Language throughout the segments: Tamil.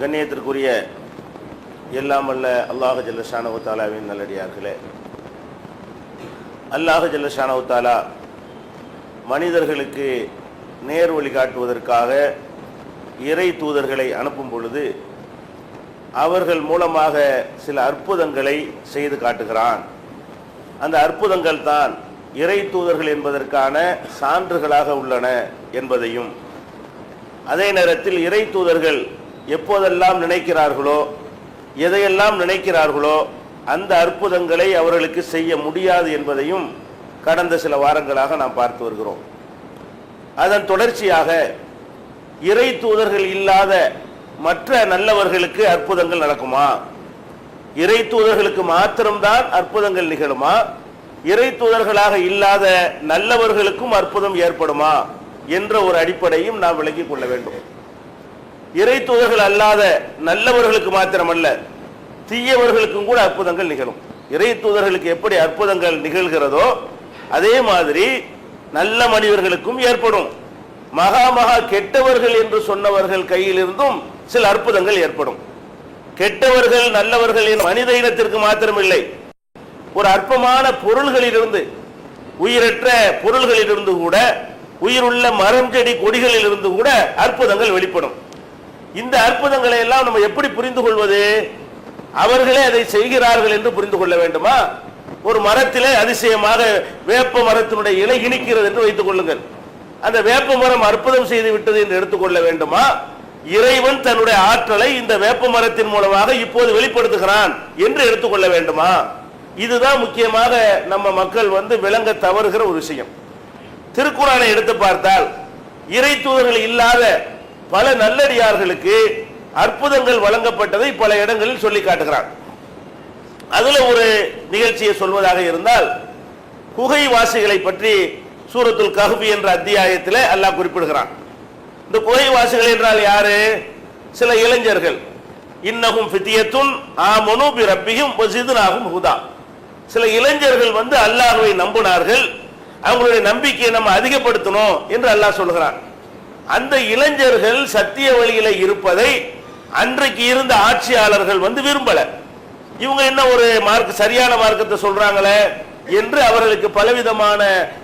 கண்ணியத்திற்குரிய எல்லாம் அல்ல அல்லாஹ் ஜல்லஷானவத்தாலாவின் நல்லடியார்களே. அல்லாஹ் ஜல்லஷானவத்தாலா மனிதர்களுக்கு நேர் வழி காட்டுவதற்காக இறை தூதர்களை அனுப்பும் பொழுது அவர்கள் மூலமாக சில அற்புதங்களை செய்து காட்டுகிறான். அந்த அற்புதங்கள் தான் இறை தூதர்கள் என்பதற்கான சான்றுகளாக உள்ளன என்பதையும் அதே நேரத்தில் இறை தூதர்கள் எப்போதெல்லாம் நினைக்கிறார்களோ எதையெல்லாம் நினைக்கிறார்களோ அந்த அற்புதங்களை அவர்களுக்கு செய்ய முடியாது என்பதையும் கடந்த சில வாரங்களாக நாம் பார்த்து வருகிறோம். அதன் தொடர்ச்சியாக இறை தூதர்கள் இல்லாத மற்ற நல்லவர்களுக்கு அற்புதங்கள் நடக்குமா? இறை தூதர்களுக்கு மாத்திரம்தான் அற்புதங்கள் நிகழுமா? இறை தூதர்களாக இல்லாத நல்லவர்களுக்கும் அற்புதம் ஏற்படுமா? என்ற ஒரு அடிப்படையும் நாம் விளங்கிக் கொள்ள வேண்டும். இறை தூதர்கள் அல்லாத நல்லவர்களுக்கு மாத்திரமல்ல தீயவர்களுக்கும் கூட அற்புதங்கள் நிகழும். இறை தூதர்களுக்கு எப்படி அற்புதங்கள் நிகழ்கிறதோ அதே மாதிரி நல்ல மனிதர்களுக்கும் ஏற்படும். மகா மகா கெட்டவர்கள் என்று சொன்னவர்கள் கையிலிருந்தும் சில அற்புதங்கள் ஏற்படும். கெட்டவர்கள் நல்லவர்கள் மனித இனத்திற்கு மாத்திரமில்லை. ஒரு அற்பமான பொருள்களிலிருந்து உயிரற்ற பொருள்களிலிருந்து கூட உயிருள்ள மரம் செடி கொடிகளில் இருந்து கூட அற்புதங்கள் வெளிப்படும். இந்த அற்புதங்களை எல்லாம் நம்ம எப்படி புரிந்து கொள்வது? அவர்களே அதை செய்கிறார்கள் என்று புரிந்து கொள்ள வேண்டுமா? ஒரு மரத்திலே அதிசயமாக வேப்ப மரத்தினுடைய இலை இனிக்கிறது என்று வைத்துக் கொள்ளுங்கள். அந்த வேப்ப மரம் அற்புதம் செய்து விட்டது என்று எடுத்துக்கொள்ள வேண்டுமா? இறைவன் தன்னுடைய ஆற்றலை இந்த வேப்ப மரத்தின் மூலமாக இப்போது வெளிப்படுத்துகிறான் என்று எடுத்துக்கொள்ள வேண்டுமா? இதுதான் முக்கியமாக நம்ம மக்கள் வந்து விளங்க தவறுகிற ஒரு விஷயம். திருக்குறானை எடுத்து பார்த்தால் இறை தூதர்கள் இல்லாத பல நல்லடியார்களுக்கு அற்புதங்கள் வழங்கப்பட்டதை பல இடங்களில் சொல்லி காட்டுகிறான். அதுல ஒரு நிகழ்ச்சியை சொல்வதாக இருந்தால் குகை வாசிகளை பற்றி சூரத்துல் கஹபி என்ற அத்தியாயத்தில் அல்லாஹ் குறிப்பிடுகிறான். இந்த குகை வாசிகள் என்றால் யாரு? சில இளைஞர்கள். இன்னகும் ஃபித்தியத்துன் ஆமனு பி ரப்பியும் வசிதுனாகும் ஹுதா. சில இளைஞர்கள் வந்து அல்லாஹுவை நம்பினார்கள். அவங்களுடைய நம்பிக்கையை நம்ம அதிகப்படுத்தணும் என்று அல்லாஹ் சொல்கிறான் அந்த இளைஞர்கள் சத்திய வழியில இருப்பதை அன்றைக்கு இருந்த ஆட்சியாளர்கள் வந்து விரும்பல. இவங்க என்ன ஒரு மார்க் சரியான மார்க்கத்தை சொல்றாங்களே என்று அவர்களுக்கு பலவிதமான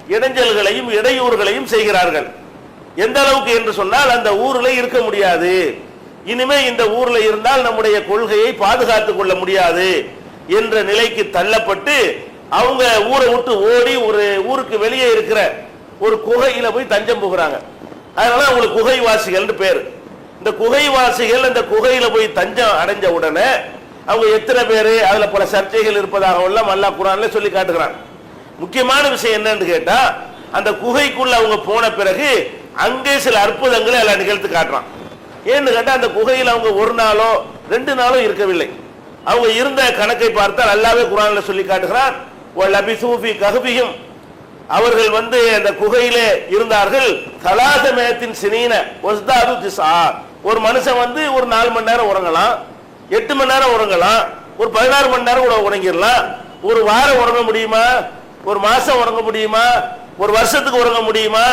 இடைஞ்சல்களையும் இடையூறுகளையும் செய்கிறார்கள். எந்த அளவுக்கு என்று சொன்னால் அந்த ஊர்ல இருக்க முடியாது. இனிமே இந்த ஊர்ல இருந்தால் நம்முடைய கொள்கையை பாதுகாத்துக் கொள்ள முடியாது என்ற நிலைக்கு தள்ளப்பட்டு அவங்க ஊரை விட்டு ஓடி ஒரு ஊருக்கு வெளியே இருக்கிற ஒரு குகையில போய் தஞ்சம் போகிறாங்க. அதனால அவங்களுக்கு குகைவாசிகள் பேர். இந்த குகைவாசிகள் அந்த குகையில போய் தஞ்சம் அடைஞ்ச உடனே அவங்க எத்தனை பேர் அதுல பல சர்ச்சைகள் இருப்பதாகவெல்லாம் எல்லாம் அல்லாஹ் குரான்ல சொல்லி காட்டுகிறான். முக்கியமான விஷயம் என்னன்னு கேட்டா அந்த குகைக்குள்ள அவங்க போன பிறகு அங்கே சில அற்புதங்களை எல்லாம் நிகழ்த்து காட்டுறான். ஏன்னு கேட்டா அந்த குகையில் அவங்க ஒரு நாளோ ரெண்டு நாளோ இருக்கவில்லை. அவங்க இருந்த கணக்கை பார்த்தால் நல்லாவே குரான்ல சொல்லி காட்டுகிறான். லபிசூஃபி கஹபியும் அவர்கள் வந்து அந்த குகையிலே இருந்தார்கள். கலாசமயத்தின் சினீன ஒஸ்தாது திசா ஒரு மனுஷன் வந்து ஒரு நாலு மணி நேரம் உறங்கலாம் எட்டு மணி நேரம் உறங்கலாம் ஒரு பதினாறு மணி நேரம் கூட உறங்கிடலாம். ஒரு வாரம் உறங்க முடியுமா? ஒரு மாசம் உறங்க முடியுமா? ஒரு வருஷத்துக்கு உறங்க முடியுமா?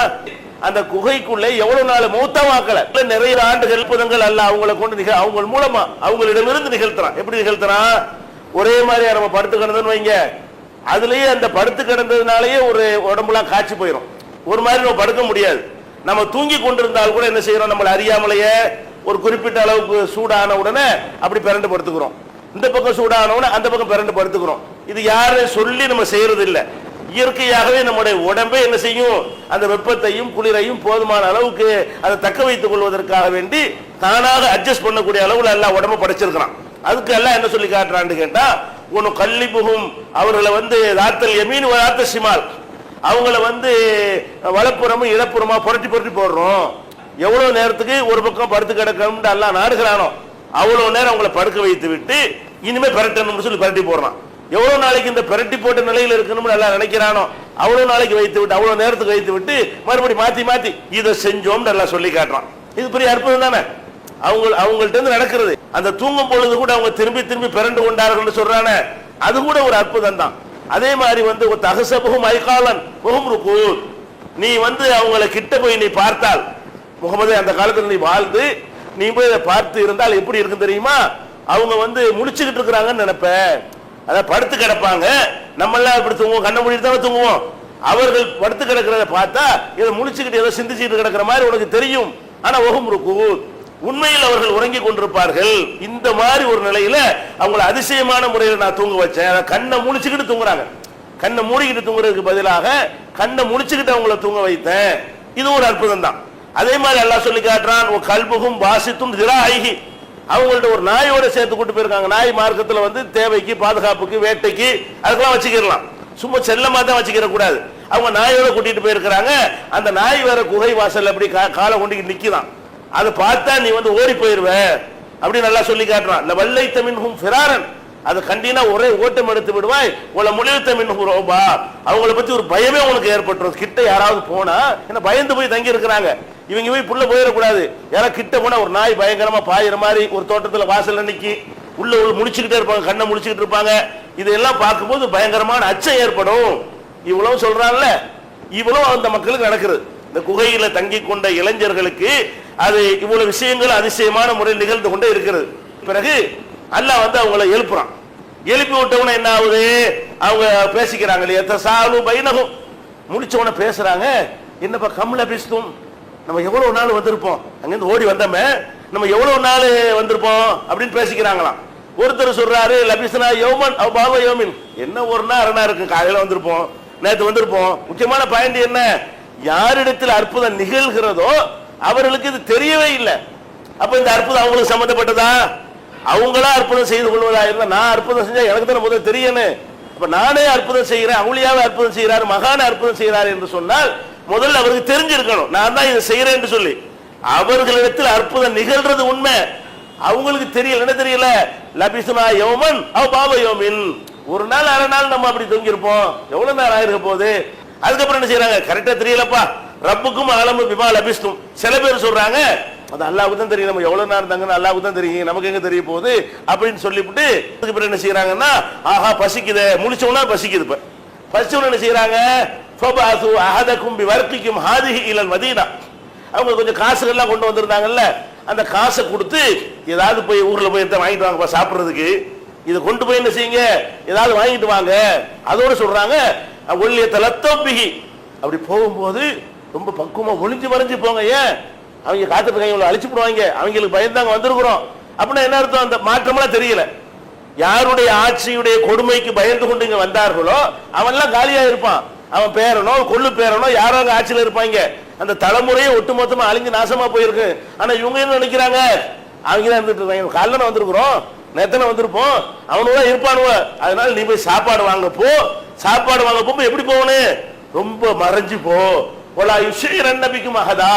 அந்த குகைக்குள்ளே எவ்வளவு நாள் மௌத்தமாக்கல. இல்ல நிறைய ஆண்டுகள் அற்புதங்கள் அல்ல அவங்களை கொண்டு நிகழ் அவங்க மூலமா அவங்களிடமிருந்து நிகழ்த்துறான். எப்படி நிகழ்த்துறான்? ஒரே மாதிரி நம்ம படுத்து கிடந்தோன்னு வைங்க. அதுலயே அந்த படுத்து கிடந்ததுனாலயே ஒரு உடம்புலாம் காய்ச்சி போயிடும் ஒரு மாதிரி நம்ம படுக்க முடியாது. நம்ம தூங்கி கொண்டிருந்தால் கூட என்ன செய்யறோம்? நம்மளை அறியாமலேயே ஒரு குறிப்பிட்ட அளவுக்கு சூடான உடனே அப்படி பிறண்டு படுத்துக்கிறோம். இந்த பக்கம் சூடான உடனே அந்த பக்கம் பிறண்டு படுத்துக்கிறோம். இது யாரும் சொல்லி நம்ம செய்யறது இல்லை இயற்கையாகவே நம்முடைய உடம்பே என்ன செய்யும்? அந்த வெப்பத்தையும் குளிரையும் போதுமான அளவுக்கு அதை தக்க வைத்துக் கொள்வதற்காக வேண்டி தானாக அட்ஜஸ்ட் பண்ணக்கூடிய அளவுல எல்லாம் உடம்ப படைச்சிருக்கிறான். அதுக்கு எல்லாம் என்ன சொல்லி காட்டுறான்னு கேட்டா ஒன்னு கல்லிபுகும் அவர்களை வந்து ராத்தல் எமீன் ராத்த சிமால் அவங்கள வந்து வலப்புறமும் இடப்புறமா புரட்டி புரட்டி போடுறோம். எவ்வளவு நேரத்துக்கு ஒரு பக்கம் படுத்து கிடக்கணும் எல்லாம் நாடுகிறானோ அவ்வளவு நேரம் அவங்கள படுக்க வைத்து விட்டு இனிமே பரட்டணும்னு சொல்லி பிரட்டி போடுறான். எவ்வளவு நாளைக்கு இந்த பிரட்டி போட்ட நிலையில் இருக்கணும்னு எல்லாம் நினைக்கிறானோ அவ்வளவு நாளைக்கு வைத்து விட்டு அவ்வளவு நேரத்துக்கு வைத்து விட்டு மறுபடி மாத்தி மாத்தி இதை செஞ்சோம்னு எல்லாம் சொல்லி காட்டுறான். இது பெரிய அற்புதம் தானே? அவங்க அவங்கள்ட்ட இருந்து நடக்கிறது. அந்த தூங்கும் பொழுது கூட அவங்க திரும்பி திரும்பி பிறண்டு கொண்டார்கள் சொல்றானே. அது கூட ஒரு அற்புதம் தான். அதே மாதிரி வந்து ஒரு தகசபுகும் ஐகாலன் முகம் ருக்கு நீ வந்து அவங்கள கிட்ட போய் நீ பார்த்தால் முகமது அந்த காலத்தில் நீ வாழ்ந்து நீ போய் இதை பார்த்து இருந்தால் எப்படி இருக்கும் தெரியுமா? அவங்க வந்து முடிச்சுக்கிட்டு இருக்கிறாங்கன்னு நினைப்ப. அதான் படுத்து கிடப்பாங்க. நம்ம எல்லாம் இப்படி தூங்குவோம் கண்ணை மூடிட்டு தான் தூங்குவோம். அவர்கள் படுத்து கிடக்கிறத பார்த்தா இதை முடிச்சுக்கிட்டு ஏதோ சிந்திச்சுட்டு கிடக்கிற மாதிரி உனக்கு தெரியும். ஆனா ஒகும் ருக்கு உண்மையில் அவர்கள் உறங்கி கொண்டிருப்பார்கள். இந்த மாதிரி ஒரு நிலையில அவங்களை அதிசயமான முறையில் நான் தூங்க வச்சேன். கண்ணை முழிச்சுக்கிட்டு தூங்குறாங்க. கண்ணை மூடிக்கிட்டு தூங்குறதுக்கு பதிலாக கண்ணை முழிச்சுக்கிட்டு அவங்கள தூங்க வைத்தேன். இது ஒரு அற்புதம் தான் அதே மாதிரி எல்லாம் சொல்லி காட்டுறான் கல்புகும் வாசித்தும் ஐகி அவங்கள்ட்ட ஒரு நாயோட சேர்த்து கூட்டு போயிருக்காங்க. நாய் மார்க்கத்துல வந்து தேவைக்கு பாதுகாப்புக்கு வேட்டைக்கு அதுக்கெல்லாம் வச்சுக்கிடலாம். சும்மா செல்லமா தான் வச்சுக்கிற கூடாது. அவங்க நாயோட கூட்டிட்டு போயிருக்கிறாங்க. அந்த நாய் வேற குகை வாசல் அப்படி கா- காலை கொண்டு நிற்கிறான் அதை பார்த்தா நீ வந்து ஓடி போயிருவ அப்படி நல்லா சொல்லி காட்டுறான். இந்த வல்லை தமிழ்ஹும் ஃபிராரன். அது கண்டினா ஒரே ஓட்டம் எடுத்து விடுவாய். உங்களை முழிவுத்த மின்ஹும் ரோபா. அவங்கள பத்தி ஒரு பயமே உனக்கு ஏற்பட்டுரும். கிட்ட யாராவது போனா என்ன பயந்து போய் தங்கி இருக்கிறாங்க இவங்க போய் புள்ள போயிடக்கூடாது. யாராவது கிட்ட போனா ஒரு நாய் பயங்கரமா பாயிற மாதிரி ஒரு தோட்டத்துல வாசல்ல நிக்கி உள்ள உள்ள முடிச்சுக்கிட்டே இருப்பாங்க கண்ணை முடிச்சுக்கிட்டு இருப்பாங்க. இதெல்லாம் பார்க்கும்போது பயங்கரமான அச்சம் ஏற்படும். இவ்வளவு சொல்றான்ல. இவ்வளவு அந்த மக்களுக்கு நடக்குது. இந்த குகையில தங்கி கொண்ட இளைஞர்களுக்கு அது இவ்வளவு விஷயங்கள் அதிசயமான முறையில் நிகழ்ந்து கொண்டே இருக்கிறது. பிறகு அல்லாஹ் வந்து அவங்கள எழுப்புறான். எழுப்பி விட்டவன என்ன ஆகுது? அவங்க பேசிக்கிறாங்க இல்லையா? சாலு பைனகும். முடிச்சவன பேசுறாங்க. என்னப்பா கம்ல பேசும் நம்ம எவ்வளவு நாள் வந்திருப்போம்? அங்கிருந்து ஓடி வந்தோமே நம்ம எவ்வளவு நாள் வந்திருப்போம்? அப்படின்னு பேசிக்கிறாங்களாம். ஒருத்தர் சொல்றாரு லபிசனா யோமன் அவ பாபா யோமின். என்ன ஒரு நாள் அரணா நாள் இருக்கு? காலையில வந்திருப்போம் நேற்று வந்திருப்போம். முக்கியமான பாயிண்ட் என்ன? யாரிடத்தில் அற்புதம் நிகழ்கிறதோ அவர்களுக்கு இது தெரியவே இல்லை. அப்ப இந்த அற்புதம் அவங்களுக்கு சம்பந்தப்பட்டதா? அவங்களா அற்புதம் செய்து கொள்வதா இருந்தா நான் அற்புதம் செஞ்சா எனக்கு தானே முதல்ல தெரியணும். அப்ப நானே அற்புதம் செய்கிறேன் அவளியாவே அற்புதம் செய்கிறாரு மகான அற்புதம் செய்கிறார் என்று சொன்னால் முதல்ல அவருக்கு தெரிஞ்சிருக்கணும். நான் தான் இதை செய்யறேன் என்று சொல்லி. அவர்களிடத்தில் அற்புதம் நிகழ்றது உண்மை. அவங்களுக்கு தெரியல. என்ன தெரியல? லபிசுனா யோமன் அவ பாப யோமின். ஒரு நாள் அரை நாள் நம்ம அப்படி தூங்கியிருப்போம். எவ்வளவு நேரம் ஆயிருக்க போகுது? அதுக்கப்புறம் என்ன செய்யறாங்க கரெக்டா தெரியலப்பா. ரப்புக்கும் அகலமும் பிமா லபிஸ்தும். சில பேர் சொல்றாங்க அது அல்லாவுக்கு தான் தெரியும் நம்ம எவ்வளவு நேரம் தங்கன்னு அல்லாவுக்கு தான் தெரியும் நமக்கு எங்க தெரிய போகுது? அப்படின்னு சொல்லிவிட்டு அதுக்கு பிறகு என்ன செய்யறாங்கன்னா ஆஹா பசிக்குதே. முடிச்சவனா பசிக்குது இப்ப. பசிச்சவன என்ன செய்யறாங்க ஃபபாசு அஹதக்கும் பி வர்க்கிக்கும் ஹாதிஹி இலல் மதீனா. அவங்க கொஞ்சம் காசுகள்லாம் கொண்டு வந்திருந்தாங்கல்ல அந்த காசை கொடுத்து ஏதாவது போய் ஊர்ல போய் எடுத்து வாங்கிட்டு வாங்கப்பா சாப்பிட்றதுக்கு. இதை கொண்டு போய் என்ன செய்யுங்க ஏதாவது வாங்கிட்டு வாங்க. அதோட சொல்றாங்க ஒல்லிய தலத்தம்பிகி அப்படி போகும்போது ரொம்ப பக்குவமா ஒளிஞ்சு மறைஞ்சு போங்க ஏன்? அவங்க காத்துட்டு இருக்காங்க அழிச்சு போடுவாங்க அவங்களுக்கு பயந்தாங்க வந்திருக்கிறோம். அப்படின்னா என்ன அர்த்தம்? அந்த மாற்றம்லாம் தெரியல. யாருடைய ஆட்சியுடைய கொடுமைக்கு பயந்து கொண்டு இங்க வந்தார்களோ அவன்லாம் காலியா இருப்பான். அவன் பேரனோ கொள்ளு பேரனோ யாரோ அங்க ஆட்சியில் இருப்பாங்க. அந்த தலைமுறையே ஒட்டுமொத்தமா அழிஞ்சு நாசமா போயிருக்கு. ஆனா இவங்க என்ன நினைக்கிறாங்க? அவங்க தான் இருந்துட்டு இருக்காங்க. காலைல வந்திருக்கிறோம். நேத்தனை வந்திருப்போம். அவனுவா இருப்பானுவ. அதனால நீ போய் சாப்பாடு வாங்க போ. சாப்பாடு வாங்க போகும்போது எப்படி போகணும் ரொம்ப மறைஞ்சு போ. ஒலா யுஷேரன் நபிக்கும் மகதா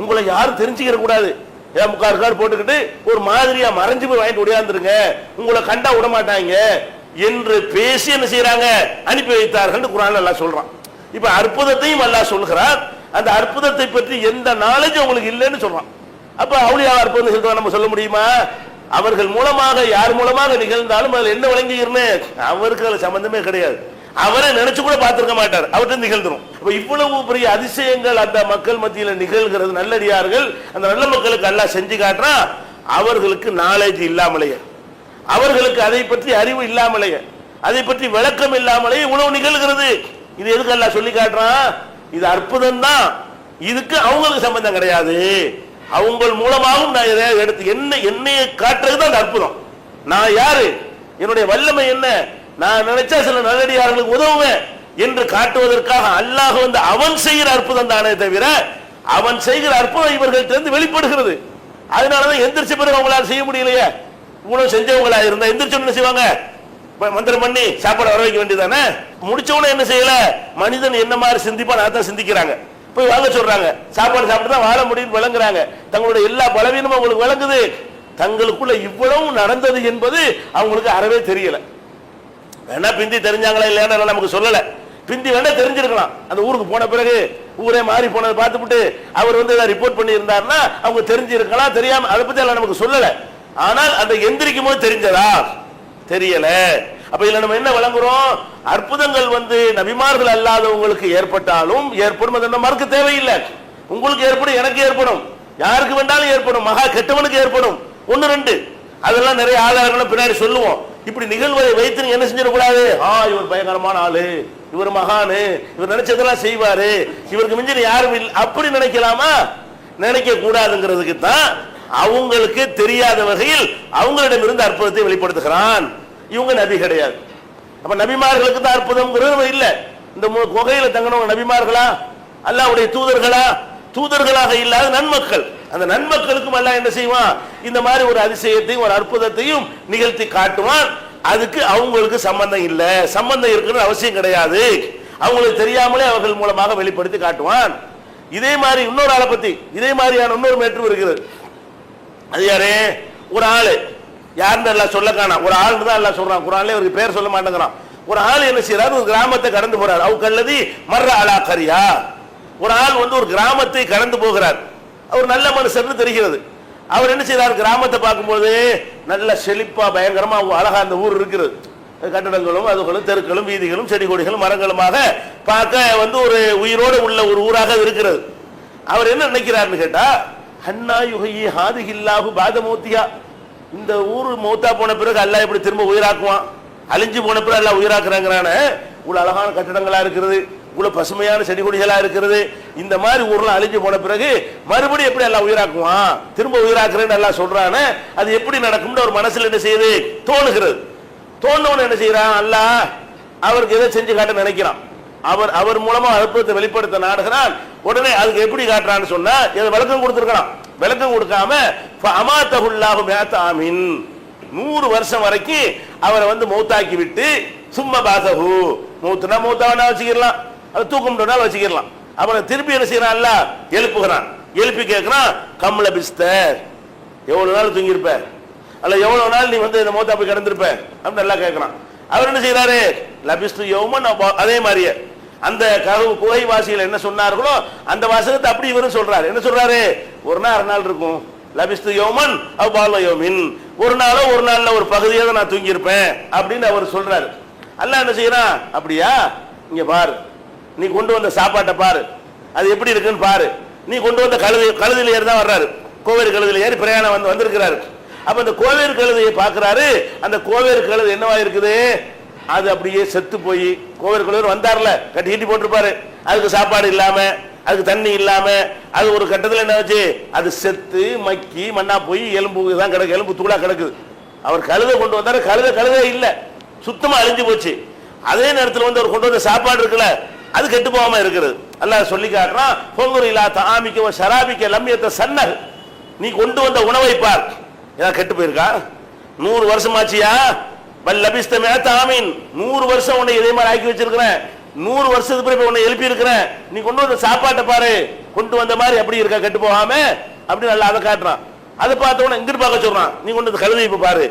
உங்களை யாரும் தெரிஞ்சுக்கிற கூடாது. ஏன் முக்கார் கார் போட்டுக்கிட்டு ஒரு மாதிரியா மறைஞ்சு போய் வாங்கிட்டு ஓடியாந்துருங்க உங்களை கண்டா விட மாட்டாங்க. என்று பேசி என்ன செய்யறாங்க அனுப்பி வைத்தார்கள் குரான் எல்லாம் சொல்றான். இப்ப அற்புதத்தையும் அல்லா சொல்கிறார். அந்த அற்புதத்தை பற்றி எந்த நாலேஜ் உங்களுக்கு இல்லைன்னு சொல்றான். அப்ப அவளியா அற்புதம் சொல்றா நம்ம சொல்ல முடியுமா? அவர்கள் மூலமாக யார் மூலமாக நிகழ்ந்தாலும் அதில் என்ன வழங்கிக்கிறேன்னு அவருக்கு அதில் சம்பந்தமே கிடையாது. அவரை நினைச்சு கூட பார்த்திருக்க மாட்டார். அவர்கிட்ட நிகழ்ந்துடும் இப்போ இவ்வளவு பெரிய அதிசயங்கள் அந்த மக்கள் மத்தியில் நிகழ்கிறது நல்லடியார்கள் அந்த நல்ல மக்களுக்கு நல்லா செஞ்சு காட்டுறான் அவர்களுக்கு நாலேஜ் இல்லாமலேயே. அவர்களுக்கு அதை பற்றி அறிவு இல்லாமலேயே. அதை பற்றி விளக்கம் இல்லாமலே இவ்வளவு நிகழ்கிறது. இது எதுக்கு எல்லாம் சொல்லி காட்டுறான் இது அற்புதம் தான். இதுக்கு அவங்களுக்கு சம்பந்தம் கிடையாது. அவங்க மூலமாகவும் நான் இதை எடுத்து என்ன என்னையை காட்டுறது தான் அந்த அற்புதம். நான் யாரு? என்னுடைய வல்லமை என்ன? நான் நினைச்சா சில நல்லடியார்களுக்கு உதவுவேன் என்று காட்டுவதற்காக அல்லாஹ் வந்து அவன் செய்கிற அற்புதம் தானே தவிர அவன் செய்கிற அற்புதம் இவர்கள்ட்டிருந்து வெளிப்படுகிறது. அதனாலதான் எந்திரிச்ச பிறகு அவங்களால செய்ய முடியலையே. உணவு செஞ்சவங்களா இருந்தா எந்திரிச்ச என்ன செய்வாங்க? மந்திரம் பண்ணி சாப்பாடு வர வைக்க வேண்டியதானே முடிச்சவன என்ன செய்யல? மனிதன் என்ன மாதிரி சிந்திப்பான் அதான் சிந்திக்கிறாங்க. போய் வாங்க சொல்றாங்க. சாப்பாடு சாப்பிட்டு தான் வாழ முடியும் விளங்குறாங்க. தங்களுடைய எல்லா பலவீனமும் அவங்களுக்கு விளங்குது. தங்களுக்குள்ள இவ்வளவு நடந்தது என்பது அவங்களுக்கு அறவே தெரியல. வேணா பிந்தி தெரிஞ்சாங்களா இல்லையான்னு நமக்கு சொல்லல. பிந்தி வேணா தெரிஞ்சிருக்கலாம். அந்த ஊருக்கு போன பிறகு ஊரே மாறி போனதை பார்த்துவிட்டு அவர் வந்து ஏதாவது ரிப்போர்ட் பண்ணி இருந்தாருன்னா அவங்க தெரிஞ்சிருக்கலாம் தெரியாம அதை பத்தி எல்லாம் நமக்கு சொல்லல. ஆனால் அந்த எந்திரிக்கும் போது தெரிஞ்சதா? தெரியல. அப்ப இதுல நம்ம என்ன வழங்குறோம்? அற்புதங்கள் வந்து நபிமார்கள் அல்லாதவங்களுக்கு ஏற்பட்டாலும் ஏற்படும். அது நம்ம மறுக்க தேவையில்லை. உங்களுக்கு ஏற்படும் எனக்கு ஏற்படும். யாருக்கு வேண்டாலும் ஏற்படும். மகா கெட்டவனுக்கு ஏற்படும். ஒன்னு ரெண்டு. அதெல்லாம் நிறைய ஆதாரங்களும் பின்னாடி சொல்லுவோம். இப்படி நிகழ்வதை வைத்து நீங்க என்ன செஞ்சிடக்கூடாது? ஆ இவர் பயங்கரமான ஆளு. இவர் மகானு. இவர் நினைச்சதெல்லாம் செய்வாரு. இவருக்கு மிஞ்சின யாரும் இல்லை அப்படி நினைக்கலாமா? நினைக்க கூடாதுங்கிறதுக்கு தான் அவங்களுக்கு தெரியாத வகையில் அவங்களிடம் இருந்து அற்புதத்தை வெளிப்படுத்துகிறான். இவங்க நபி கிடையாது. அப்ப நபிமார்களுக்கு தான் அற்புதம்ங்கிறது இல்ல. இந்த மு- குகையில தங்கினவங்க நபிமார்களா? அல்லாவுடைய தூதர்களா? தூதர்களாக இல்லாத நன்மக்கள். அந்த நன்மக்களுக்கும் எல்லாம் என்ன செய்வான்? இந்த மாதிரி ஒரு அதிசயத்தையும் ஒரு அற்புதத்தையும் நிகழ்த்தி காட்டுவான். அதுக்கு அவங்களுக்கு சம்பந்தம் இல்லை. சம்பந்தம் இருக்குன்னு அவசியம் கிடையாது. அவங்களுக்கு தெரியாமலே அவர்கள் மூலமாக வெளிப்படுத்தி காட்டுவான். இதே மாதிரி இன்னொரு ஆளை பத்தி இதே மாதிரியான இன்னொரு மேற்று இருக்கிறது அது யாரு? ஒரு ஆளு. யாருன்னு எல்லாம் சொல்ல காணா ஒரு ஆள் தான் எல்லாம் சொல்றான். குரான்ல இவருக்கு பேர் சொல்ல மாட்டேங்கிறான். ஒரு ஆள் என்ன செய்யறாரு ஒரு கிராமத்தை கடந்து போறார். அவ கல்லதி மர்ற ஆளா கரியா. ஒரு ஆள் வந்து ஒரு கிராமத்தை கடந்து போகிறார். அவர் நல்ல மனுஷர்னு தெரிகிறது. அவர் என்ன செய்தார்? கிராமத்தை பார்க்கும்போது நல்ல செழிப்பா பயங்கரமா அழகா அந்த ஊர் இருக்கிறது. கட்டடங்களும் அதுகளும் தெருக்களும் வீதிகளும் செடி கொடிகளும் மரங்களுமாக பார்க்க வந்து ஒரு உயிரோடு உள்ள ஒரு ஊராக இருக்கிறது. அவர் என்ன நினைக்கிறாருன்னு கேட்டா ஹன்னா யுகையி ஹாதிகில்லாஹு பாத மூத்தியா இந்த ஊர் மூத்தா போன பிறகு அல்லாஹ் எப்படி திரும்ப உயிராக்குவான். அழிஞ்சு போன பிறகு எல்லாம் உயிராக்குறாங்கிறான. இவ்வளவு அழகான கட்டடங்களா இருக்கிறது. இவ்வளவு பசுமையான செடி கொடிகளா இருக்கிறது. இந்த மாதிரி ஊர்லாம் அழிஞ்சு போன பிறகு மறுபடியும் எப்படி எல்லாம் உயிராக்குவான்? திரும்ப உயிராக்குறேன்னு எல்லாம் சொல்றானே அது எப்படி நடக்கும்னு ஒரு மனசுல என்ன செய்யுது? தோணுகிறது. தோணுன்னு என்ன செய்யறான்? அல்லாஹ் அவருக்கு எதை செஞ்சு காட்ட நினைக்கிறான். அவர் அவர் மூலமா அற்புதத்தை வெளிப்படுத்த நாடுகிறான். உடனே அதுக்கு எப்படி காட்டுறான்னு சொன்னா இதை விளக்கம் கொடுத்துருக்கலாம் விளக்கம் கொடுக்காம அமாத்தகுல்லாஹு மேத்தாமின் நூறு வருஷம் வரைக்கும் அவரை வந்து மௌத்தாக்கி விட்டு சும்மா பாசகு மூத்துனா மூத்தாவனா வச்சுக்கிடலாம். அது தூக்கம் வச்சுக்கிடலாம். அப்புறம் திருப்பி என்ன செய்யறான்ல? எழுப்புகிறான். எழுப்பி கேட்கிறான் கம்மல பிஸ்தர் எவ்வளவு நாள் தூங்கியிருப்ப? அல்ல எவ்வளவு நாள் நீ வந்து இந்த மௌத்தா போய் கிடந்திருப்ப? அப்படின்னு நல்லா கேட்கிறான். அவர் என்ன செய்யறாரு? லபிஸ்து யோமன் அதே மாதிரியே. அந்த கதவு குகை வாசிகள் என்ன சொன்னார்களோ அந்த வாசகத்தை அப்படி இவரும் சொல்றாரு. என்ன சொல்றாரு? ஒரு நாள் அரை நாள் இருக்கும். லபிஸ்து யோமன் அவ்வால யோமின். ஒரு நாளோ ஒரு நாள்ல ஒரு பகுதியாக நான் தூங்கியிருப்பேன். அப்படின்னு அவர் சொல்றாரு. அல்ல என்ன செய்யறான்? அப்படியா? இங்க பாரு. நீ கொண்டு வந்த சாப்பாட்டை பாரு. அது எப்படி இருக்குன்னு பாரு. நீ கொண்டு வந்த கழுதை கழுதியில் ஏறி தான் வர்றாரு. கோவேறு கழுதியில் ஏறி பிரயாணம் வந்து வந்திருக்கிறாரு. அப்ப அந்த கோவேறு கழுதையை பார்க்குறாரு. அந்த கோவேறு கழுது என்னவா இருக்குது? அது அப்படியே செத்து போய் கோவேறு கழுவர் வந்தார்ல. கட்டி கட்டி போட்டிருப்பாரு. அதுக்கு சாப்பாடு இல்லாம அதுக்கு தண்ணி இல்லாம அது ஒரு கட்டத்தில் என்ன ஆச்சு? அது செத்து மக்கி மண்ணா போய் எலும்பு தான் கிடக்கு எலும்பு தூளா கிடக்குது. அவர் கழுதை கொண்டு வந்தார். கழுத கழுதை இல்லை. சுத்தமாக அழிஞ்சு போச்சு. அதே நேரத்தில் வந்து அவர் கொண்டு வந்த சாப்பாடு இருக்குல்ல அது கெட்டு போகாம இருக்கிறது அல்லாஹ் சொல்லி காட்டுறான் பொங்கல் இல்லா தாமிக்க ஷராபிக்க லம்யத்தை சன்னர் நீ கொண்டு வந்த உணவை பார். ஏதாவது கெட்டு போயிருக்கா? நூறு வருஷமாச்சியா பல் லபிஸ்தமே தாமீன் நூறு வருஷம் உன்னை இதே மாதிரி ஆக்கி வச்சிருக்கிறேன். நூறு வருஷத்துக்கு பிறகு உன்னை எழுப்பி இருக்கிறேன் நீ கொண்டு வந்த சாப்பாட்டை பாரு. கொண்டு வந்த மாதிரி அப்படி இருக்கா? கெட்டு போகாம? அப்படி நல்லா அதை காட்டுறான். அதை பார்த்த உடனே இங்கிட்டு பார்க்க சொல்றான். நீ கொண்டு வந்து கழுதை இப்ப பாரு.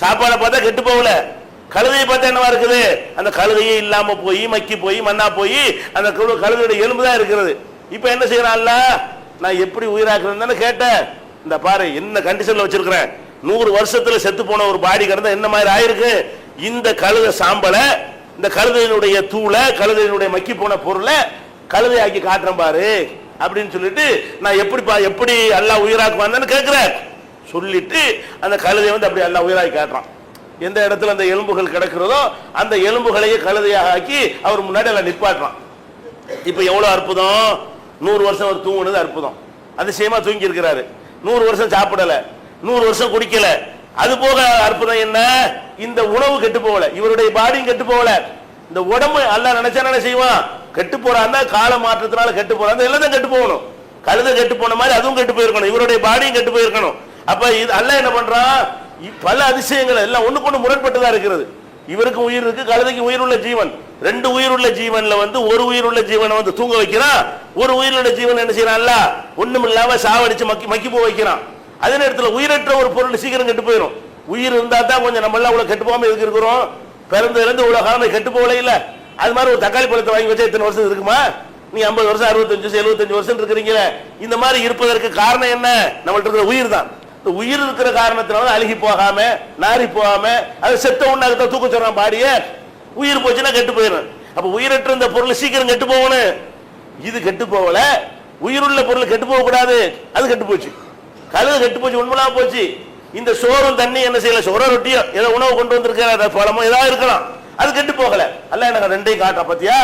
சாப்பாடை பார்த்தா கெட்டு போகல. கழுதையை பார்த்தா என்னவா இருக்குது? அந்த கழுதையே இல்லாம போய் மக்கி போய் மண்ணா போய் அந்த கழுதையோட எலும்பு தான் இருக்கிறது. இப்ப என்ன செய்யறான்ல? நான் எப்படி உயிராக்குறேன்னு கேட்டேன். இந்த பாரு என்ன கண்டிஷன்ல வச்சிருக்கிறேன்? நூறு வருஷத்துல செத்து போன ஒரு பாடி கிடந்தா என்ன மாதிரி ஆயிருக்கு? இந்த கழுத சாம்பலை இந்த கழுதையினுடைய தூளை கழுதையினுடைய மக்கி போன பொருளை கழுதையாக்கி காட்டுறேன் பாரு அப்படின்னு சொல்லிட்டு நான் எப்படி பா எப்படி அல்லாஹ் உயிராக்குவான்னு கேட்கிறேன் சொல்லிட்டு அந்த கழுதை வந்து அப்படி எல்லாம் உயிராக்கி காட்டுறான். எந்த இடத்துல அந்த எலும்புகள் கிடக்கிறதோ அந்த எலும்புகளையே கழுதையாக ஆக்கி அவர் முன்னாடி எல்லாம் நிப்பாட்டுறான். இப்ப எவ்வளவு அற்புதம்? நூறு வருஷம் அவர் தூங்குனது அற்புதம். அதிசயமா தூங்கி இருக்கிறாரு நூறு வருஷம் சாப்பிடல. நூறு வருஷம் குடிக்கல. அது போக அற்புதம் என்ன? இந்த உணவு கெட்டு போகல. இவருடைய பாடியும் கெட்டு போகல. இந்த உடம்பு அல்ல நினைச்சா என்ன செய்வான்? கெட்டு போறான்னா கால மாற்றத்தினால கெட்டு போறான். எல்லாம் கெட்டு போகணும். கழுத கெட்டு போன மாதிரி அதுவும் கெட்டு போயிருக்கணும். இவருடைய பாடியும் கெட்டு போயிருக்கணும். அப்ப இது அல்ல என்ன பண்றான்? பல அதிசயங்கள் எல்லாம் ஒண்ணுக்கு கொண்டு முரண்பட்டுதான் இருக்கிறது. இவருக்கு உயிர் இருக்கு கழுதைக்கு உயிர் உள்ள ஜீவன். ரெண்டு உயிர் உள்ள ஜீவன்ல வந்து ஒரு உயிர் உள்ள ஜீவனை வந்து தூங்க வைக்கிறான். ஒரு உயிர் உள்ள ஜீவன் என்ன செய்யறான்ல? ஒண்ணும் இல்லாம சாவடிச்சு மக்கி மக்கி போக வைக்கிறான். அதே நேரத்தில் உயிரற்ற ஒரு பொருள் சீக்கிரம் கெட்டு போயிடும் உயிர் இருந்தா தான் கொஞ்சம் நம்ம எல்லாம் கெட்டு போகாம எதுக்கு இருக்கிறோம்? பிறந்ததுல இருந்து இவ்வளவு காலம் கெட்டு போகல இல்ல. அது மாதிரி ஒரு தக்காளி பழத்தை வாங்கி வச்சா இத்தனை வருஷம் இருக்குமா? நீ ஐம்பது வருஷம் அறுபத்தஞ்சு வருஷம் எழுபத்தஞ்சு வருஷம் இருக்கிறீங்களே. இந்த மாதிரி இருப்பதற்கு காரணம் என்ன? நம்மள்ட்ட இருக்கிற உயிர் தான். உயிர் இருக்கிற காரணத்தினால அழுகி போகாம நாரி போகாம அது செத்த உண்டாகத்தான் தூக்க சொல்றான் பாடிய உயிர் போச்சுன்னா கெட்டு போயிடும். அப்ப உயிரற்ற இந்த பொருள் சீக்கிரம் கெட்டு போகணும். இது கெட்டு போகல. உயிருள்ள பொருள் கெட்டு போக கூடாது அது கெட்டு போச்சு. கழுகு கெட்டு போச்சு உண்மையா போச்சு. இந்த சோறும் தண்ணி என்ன செய்யல? சோற ரொட்டியோ ஏதோ உணவு கொண்டு வந்திருக்கிற பழமோ ஏதாவது இருக்கலாம். அது கெட்டு போகல. அல்ல எனக்கு ரெண்டையும் காட்ட பத்தியா?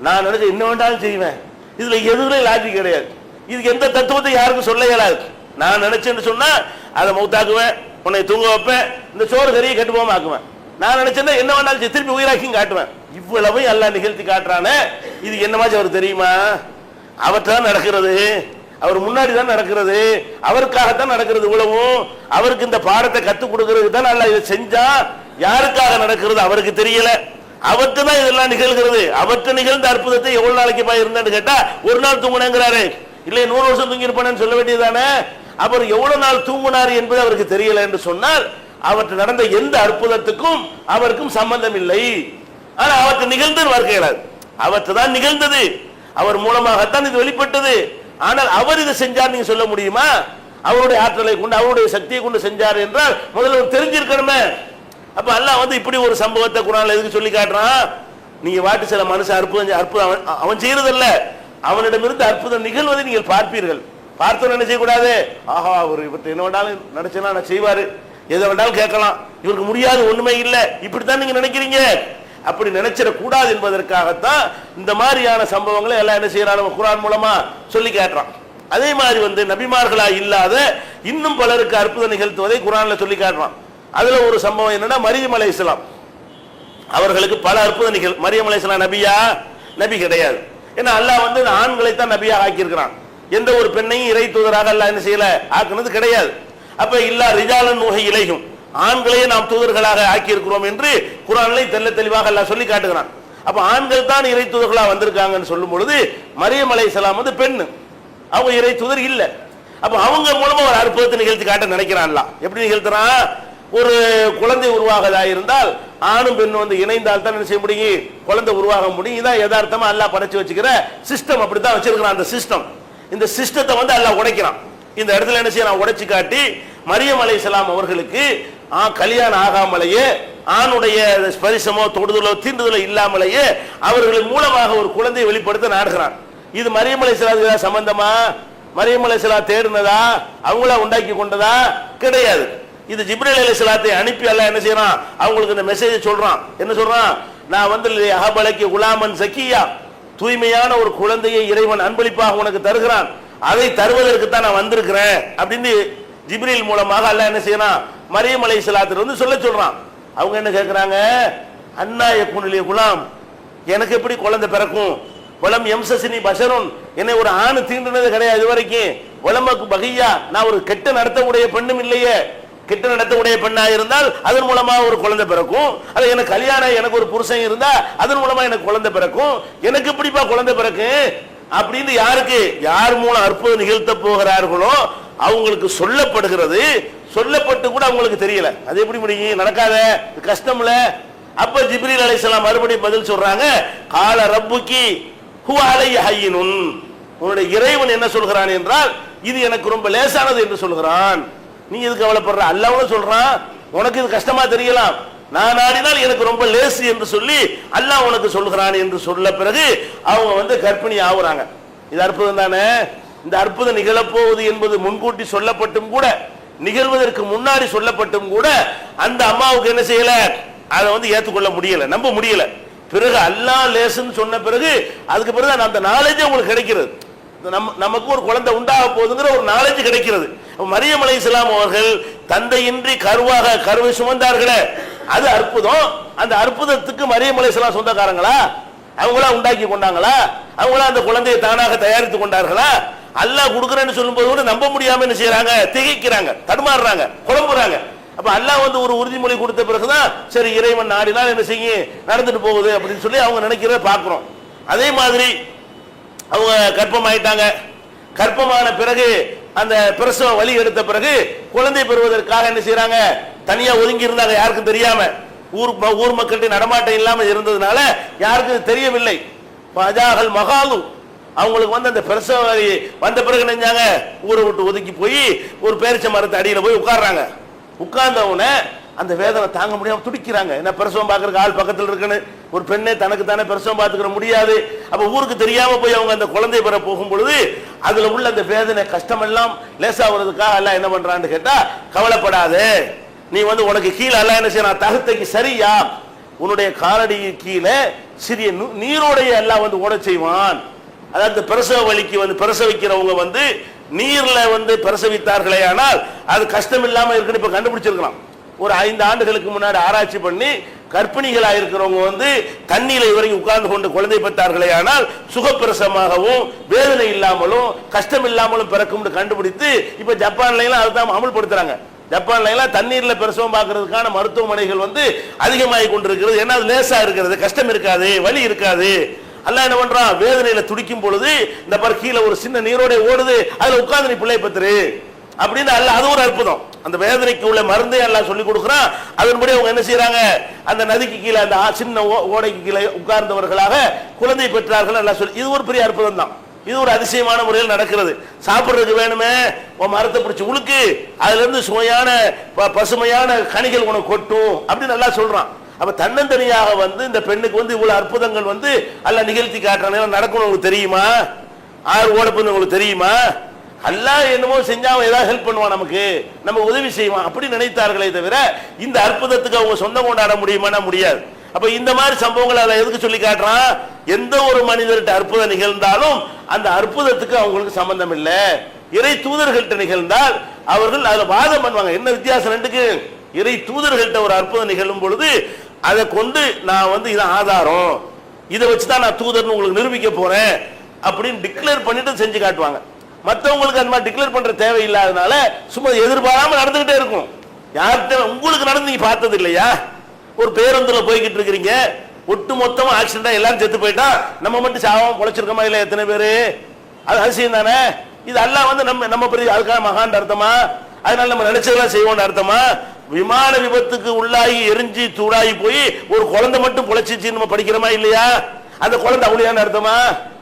நான் நினைச்ச என்ன வேண்டாலும் செய்வேன். இதுல எதுவுமே லாஜிக் கிடையாது. இதுக்கு எந்த தத்துவத்தை யாருக்கும் சொல்ல இயலாது. நான் நினைச்சேன்னு சொன்னா அதை மௌத்தாக்குவேன் உன்னை தூங்க வைப்பேன் இந்த சோறு சரியை கெட்டு போகாம ஆக்குவேன். நான் நினைச்சேன்னா என்ன வேணாலும் திருப்பி உயிராக்கியும் காட்டுவேன். இவ்வளவு எல்லாம் நிகழ்த்தி காட்டுறானே இது என்னமாச்சு அவர் தெரியுமா? அவர்தான் தான் நடக்கிறது. அவர் முன்னாடி தான் நடக்கிறது. அவருக்காகத்தான் நடக்கிறது இவ்வளவும். அவருக்கு இந்த பாடத்தை கத்துக் கொடுக்கிறது தான் நல்லா இதை செஞ்சா யாருக்காக நடக்கிறது அவருக்கு தெரியல. அவர்கிட்ட தான் இதெல்லாம் நிகழ்கிறது. அவர்கிட்ட நிகழ்ந்த அற்புதத்தை எவ்வளவு நாளைக்கு பாய் இருந்தான்னு கேட்டா ஒரு நாள் தூங்கினேங்கிறாரு. இல்லை நூறு வருஷம் தூங்கி இருப்பானு சொல்ல வேண்டியதானே அவர் எவ்வளவு நாள் தூங்குனார் என்பது அவருக்கு தெரியல என்று சொன்னால் அவற்று நடந்த எந்த அற்புதத்துக்கும் அவருக்கும் சம்பந்தம் இல்லை. ஆனால் அவற்றை நிகழ்ந்தது வாழ்க்கையிலாது அவற்று தான் நிகழ்ந்தது. அவர் மூலமாகத்தான் இது வெளிப்பட்டது. ஆனால் அவர் இதை செஞ்சார் நீங்க சொல்ல முடியுமா? அவருடைய ஆற்றலை கொண்டு அவருடைய சக்தியை கொண்டு செஞ்சார் என்றால் முதல்ல தெரிஞ்சிருக்கணுமே. அப்ப அல்லாஹ் வந்து இப்படி ஒரு சம்பவத்தை குரான் எதுக்கு சொல்லி காட்டுறான்? நீங்க வாட்டு சில மனுஷன் அற்புதம் அற்புதம் அவன் அவன் அவனிடமிருந்து அற்புதம் நிகழ்வதை நீங்கள் பார்ப்பீர்கள். பார்த்து நினைச்ச செய்யக்கூடாது ஆஹா அவர் இவர் என்ன வேண்டாலும் நினைச்சனா நான் செய்வாரு. எதை வேண்டாலும் கேட்கலாம். இவருக்கு முடியாது ஒண்ணுமே இல்லை. இப்படித்தான் நீங்க நினைக்கிறீங்க. அப்படி நினைச்சிடக் கூடாது என்பதற்காகத்தான் இந்த மாதிரியான சம்பவங்களை எல்லாம் என்ன செய்யறான்? நம்ம குரான் மூலமா சொல்லி கேட்டுறான். அதே மாதிரி வந்து நபிமார்களா இல்லாத இன்னும் பலருக்கு அற்புதம் நிகழ்த்துவதை குரான்ல சொல்லி காட்டுறான். அதுல ஒரு சம்பவம் என்னன்னா மரியம் அலை இஸ்லாம் அவர்களுக்கு பல அற்புத நிகழ் மரியம் அலை இஸ்லாம் நபியா? நபி கிடையாது. ஏன்னா அல்லாஹ் வந்து ஆண்களை தான் நபியா ஆக்கியிருக்கிறான். எந்த ஒரு பெண்ணையும் இறை தூதராக அல்ல என்ன செய்யல? ஆக்குனது கிடையாது. அப்ப இல்லா ரிஜாலன் நோகை இலையும் ஆண்களையே நாம் தூதர்களாக ஆக்கியிருக்கிறோம் என்று குரானிலே தெல்ல தெளிவாக எல்லாம் சொல்லி காட்டுகிறான். அப்ப ஆண்கள் தான் இறை தூதர்களா வந்திருக்காங்கன்னு சொல்லும் பொழுது மரியம் அலை வந்து பெண்ணு. அவங்க இறை தூதர் இல்ல. அப்ப அவங்க மூலமா ஒரு அற்புதத்தை நிகழ்த்தி காட்ட நினைக்கிறான்ல எப்படி நிகழ்த்துறான்? ஒரு குழந்தை உருவாகதா இருந்தால் ஆணும் பெண்ணும் வந்து இணைந்தால் தான் என்ன செய்ய முடியும்? குழந்தை உருவாக முடியும். இதான் யதார்த்தமா எல்லாம் படைச்சு வச்சுக்கிற சிஸ்டம் அப்படித்தான் வச்சிருக்கிறான் அந்த சிஸ்டம் இந்த சிஸ்டத்தை வந்து அல்ல உடைக்கிறான். இந்த இடத்துல என்ன செய்யறான்? உடைச்சு காட்டி மரியம் அலைஹிஸ்ஸலாம் அவர்களுக்கு ஆ, கல்யாணம் ஆகாமலேயே ஆணுடைய ஸ்பரிசமோ தொடுதலோ தீண்டுதலோ இல்லாமலேயே அவர்களின் மூலமாக ஒரு குழந்தையை வெளிப்படுத்த நாடுகிறான். இது மரியம் அலைஹிஸ்ஸலாத்துக்கு சம்பந்தமா? மரியம் சிலா தேடினதா? அவங்களா உண்டாக்கி கொண்டதா? கிடையாது. இது ஜிப்ரீல் அலைஹிஸ்ஸலாத்தை அனுப்பி அல்ல என்ன செய்யறான்? அவங்களுக்கு இந்த மெசேஜ் சொல்றான். என்ன சொல்றான்? நான் வந்து அகபலைக்கு குலாமன் சக்கியா தூய்மையான ஒரு குழந்தையை இறைவன் அன்பளிப்பாக உனக்கு தருகிறான். அதை தருவதற்கு தான் நான் வந்திருக்கிறேன் அப்படின்னு ஜிப்ரில் மூலமாக அல்ல என்ன செய்யறான்? மரியம் அலைஹிஸ்ஸலாத்து வந்து சொல்ல சொல்றான். அவங்க என்ன கேட்குறாங்க அண்ணா எக்குனிலே குலாம். எனக்கு எப்படி குழந்தை பிறக்கும்? வளம் எம்சசினி பஷருன். என்னை ஒரு ஆணு தீண்டுனது கிடையாது இது வரைக்கும். வளமக்கு பகையா. நான் ஒரு கெட்ட நடத்தக்கூடிய பெண்ணும் இல்லையே. கிட்ட நடத்தக்கூடிய பெண்ணாக இருந்தால் அதன் மூலமாக ஒரு குழந்தை பிறக்கும். அது எனக்கு கல்யாணம் எனக்கு ஒரு புருஷன் இருந்தா அதன் மூலமா எனக்கு குழந்தை பிறக்கும். எனக்கு எப்படிப்பா குழந்தை பிறக்கும் அப்படின்னு யாருக்கு? யார் மூலம் அற்புதம் நிகழ்த்த போகிறார்களோ அவங்களுக்கு சொல்லப்படுகிறது. சொல்லப்பட்டு கூட அவங்களுக்கு தெரியல. அது எப்படி முடியும் நடக்காத. இது கஷ்டம்ல அப்ப ஜிப்ரீல் அலைசலாம் மறுபடியும் பதில் சொல்றாங்க கால ரப்புக்கு ஹுவாலை ஹையினுன். உன்னுடைய இறைவன் என்ன சொல்கிறான் என்றால் இது எனக்கு ரொம்ப லேசானது என்று சொல்கிறான். நீ எதுக்கு கவலைப்படுற? அல்லாவும் சொல்றான் உனக்கு இது கஷ்டமா தெரியலாம். நான் நாடினால் எனக்கு ரொம்ப லேசு என்று சொல்லி அல்லாஹ் உனக்கு சொல்கிறான் என்று சொல்ல பிறகு அவங்க வந்து கர்ப்பிணி ஆகுறாங்க. இது அற்புதம் தானே? இந்த அற்புதம் நிகழப்போவது என்பது முன்கூட்டி சொல்லப்பட்டும் கூட நிகழ்வதற்கு முன்னாடி சொல்லப்பட்டும் கூட அந்த அம்மாவுக்கு என்ன செய்யல? அதை வந்து ஏற்றுக்கொள்ள முடியல நம்ப முடியல. பிறகு அல்லாஹ் லேசுன்னு சொன்ன பிறகு அதுக்கு பிறகு அந்த நாலேஜே உங்களுக்கு கிடைக்கிறது. நம்ம நமக்கு ஒரு குழந்தை உண்டாக போகுதுங்கிற ஒரு நாலேஜ் கிடைக்கிறது. மரியம் அலைஹிஸ்ஸலாம் அவர்கள் தந்தையின்றி கருவாக கருவை சுமந்தார்களே. அது அற்புதம். அந்த அற்புதத்துக்கு மரியம் அலைஹிஸ்ஸலாம் சொந்தக்காரங்களா? அவங்களா உண்டாக்கி கொண்டாங்களா? அவங்களா அந்த குழந்தையை தானாக தயாரித்து கொண்டார்களா? அல்லாஹ் கொடுக்குறேன்னு சொல்லும்போது கூட நம்ப முடியாம என்ன செய்யறாங்க திகைக்கிறாங்க தடுமாறுறாங்க குழம்புறாங்க. அப்ப அல்லாஹ் வந்து ஒரு உறுதிமொழி கொடுத்த பிறகுதான் சரி இறைவன் நாடினால் என்ன செய்யும் நடந்துட்டு போகுது அப்படின்னு சொல்லி அவங்க நினைக்கிறத பார்க்குறோம். அதே மாதிரி அவங்க கற்பம் ஆயிட்டாங்க கற்பமான பிறகு அந்த பிரசவ வலி எடுத்த பிறகு குழந்தை பெறுவதற்காக என்ன செய்யறாங்க தனியா ஒதுங்கி இருந்தாங்க யாருக்கும் தெரியாம. ஊர் ஊர் மக்கள்கிட்ட நடமாட்டம் இல்லாம இருந்ததுனால யாருக்கும் தெரியவில்லை. பஜாகல் மகாலு. அவங்களுக்கு வந்து அந்த பிரசவ வலி வந்த பிறகு நினைஞ்சாங்க ஊரை விட்டு ஒதுக்கி போய் ஒரு பேரிச்ச மரத்தை அடியில் போய் உட்கார்றாங்க. உட்கார்ந்த உடனே அந்த வேதனை தாங்க முடியாம துடிக்கிறாங்க. என்ன பிரசவம் பார்க்கறக்கு ஆள் பக்கத்துல இருக்குன்னு? ஒரு பெண்ணே தனக்கு தானே பிரசவம் பார்த்துக்கிற முடியாது. அப்ப ஊருக்கு தெரியாம போய் அவங்க அந்த குழந்தை பெற போகும் பொழுது அதுல உள்ள அந்த வேதனை கஷ்டம் எல்லாம் லேசாகிறதுக்காக எல்லாம் என்ன பண்றான்னு கேட்டா கவலைப்படாதே. நீ வந்து உனக்கு கீழே எல்லாம் என்ன செய்யணும் தகுத்தைக்கு சரியா? உன்னுடைய காலடிக்கு கீழே சிறிய நீரோடைய எல்லாம் வந்து ஓட செய்வான். அதாவது பிரசவ வலிக்கு வந்து பிரசவிக்கிறவங்க வந்து நீர்ல வந்து பிரசவித்தார்களே ஆனால் அது கஷ்டம் இல்லாம இருக்குன்னு இப்ப கண்டுபிடிச்சிருக்கலாம். ஒரு ஐந்து ஆண்டுகளுக்கு முன்னாடி ஆராய்ச்சி பண்ணி கர்ப்பிணிகளாக இருக்கிறவங்க வந்து தண்ணியில் இதுவரைக்கும் உட்கார்ந்து கொண்டு குழந்தை பெற்றார்களே ஆனால் சுகப்பிரசமாகவும் வேதனை இல்லாமலும் கஷ்டம் இல்லாமலும் பிறக்கும்னு கண்டுபிடித்து இப்ப ஜப்பான்லாம் எல்லாம் அதுதான் அமல்படுத்துறாங்க. ஜப்பான்லாம் எல்லாம் தண்ணீர்ல பிரசவம் பார்க்கறதுக்கான மருத்துவமனைகள் வந்து அதிகமாகி கொண்டிருக்கிறது. ஏன்னா அது லேசா இருக்கிறது கஷ்டம் இருக்காது வலி இருக்காது. அல்ல என்ன பண்றான் வேதனையில துடிக்கும் பொழுது இந்த பாரு கீழே ஒரு சின்ன நீரோட ஓடுது அதுல உட்காந்து நீ பிள்ளை பத்துரு. அப்படின்னு அல்ல அது ஒரு அற்புதம். அந்த வேதனைக்கு உள்ள மருந்தே எல்லாம் சொல்லி கொடுக்குறான் அதன்படி அவங்க என்ன செய்யறாங்க அந்த நதிக்கு கீழே அந்த சின்ன ஓ- ஓடைக்கு கீழே உட்கார்ந்தவர்களாக குழந்தை பெற்றார்கள் எல்லாம் சொல்லி இது ஒரு பெரிய அற்புதம் தான். இது ஒரு அதிசயமான முறையில் நடக்கிறது. சாப்பிட்றதுக்கு வேணுமே? உன் மரத்தை பிடிச்சி உழுக்கு. அதுலேருந்து சுவையான ப- பசுமையான கனிகள் உனக்கு கொட்டும் அப்படின்னு நல்லா சொல்கிறான் அப்ப தன்னந்தனியாக வந்து இந்த பெண்ணுக்கு வந்து இவ்வளவு அற்புதங்கள் வந்து நல்லா நிகழ்த்தி காட்டுறாங்க நடக்கணும் உங்களுக்கு தெரியுமா? ஆறு ஓடப்புன்னு உங்களுக்கு தெரியுமா? அல்லாஹ் என்னமோ செஞ்சா அவன் ஏதாவது ஹெல்ப் பண்ணுவான் நமக்கு. நம்ம உதவி செய்வான். அப்படி நினைத்தார்களே தவிர இந்த அற்புதத்துக்கு அவங்க சொந்தம் கொண்டாட முடியுமானா முடியாது. அப்ப இந்த மாதிரி சம்பவங்களை அதை எதுக்கு சொல்லி காட்டுறான்? எந்த ஒரு மனிதர்கிட்ட அற்புதம் நிகழ்ந்தாலும் அந்த அற்புதத்துக்கு அவங்களுக்கு சம்பந்தம் இல்லை. இறை தூதர்கள்ட்ட நிகழ்ந்தால் அவர்கள் அதில் வாதம் பண்ணுவாங்க. என்ன வித்தியாசம் ரெண்டுக்கு? இறை தூதர்கள்ட்ட ஒரு அற்புதம் நிகழும் பொழுது அதை கொண்டு நான் வந்து இது ஆதாரம். இதை வச்சு தான் நான் தூதர்னு உங்களுக்கு நிரூபிக்க போறேன். அப்படின்னு டிக்ளேர் பண்ணிட்டு செஞ்சு காட்டுவாங்க. மற்றவங்களுக்கு அந்த மாதிரி டிக்ளேர் பண்ற தேவை இல்லாதனால சும்மா எதிர்பாராம நடந்துகிட்டே இருக்கும். யார்கிட்ட உங்களுக்கு நடந்து நீங்க பார்த்தது இல்லையா? ஒரு பேருந்துல போய்கிட்டு இருக்கிறீங்க. ஒட்டு மொத்தமா ஆக்சிடென்டா எல்லாரும் செத்து போயிட்டா நம்ம மட்டும் சாவம் பொழைச்சிருக்கோமா இல்ல எத்தனை பேரு? அது அதிசயம் தானே? இது அல்லாஹ் வந்து நம்ம நம்ம பெரிய அதுக்காக மகான் அர்த்தமா? அதனால நம்ம நினைச்சதெல்லாம் செய்வோம்னு அர்த்தமா? விமான விபத்துக்கு உள்ளாகி எரிஞ்சு தூளாகி போய் ஒரு குழந்தை மட்டும் பொழைச்சிச்சு நம்ம படிக்கிறோமா இல்லையா? அந்த குழந்தை அவளியான அர்த்தமா?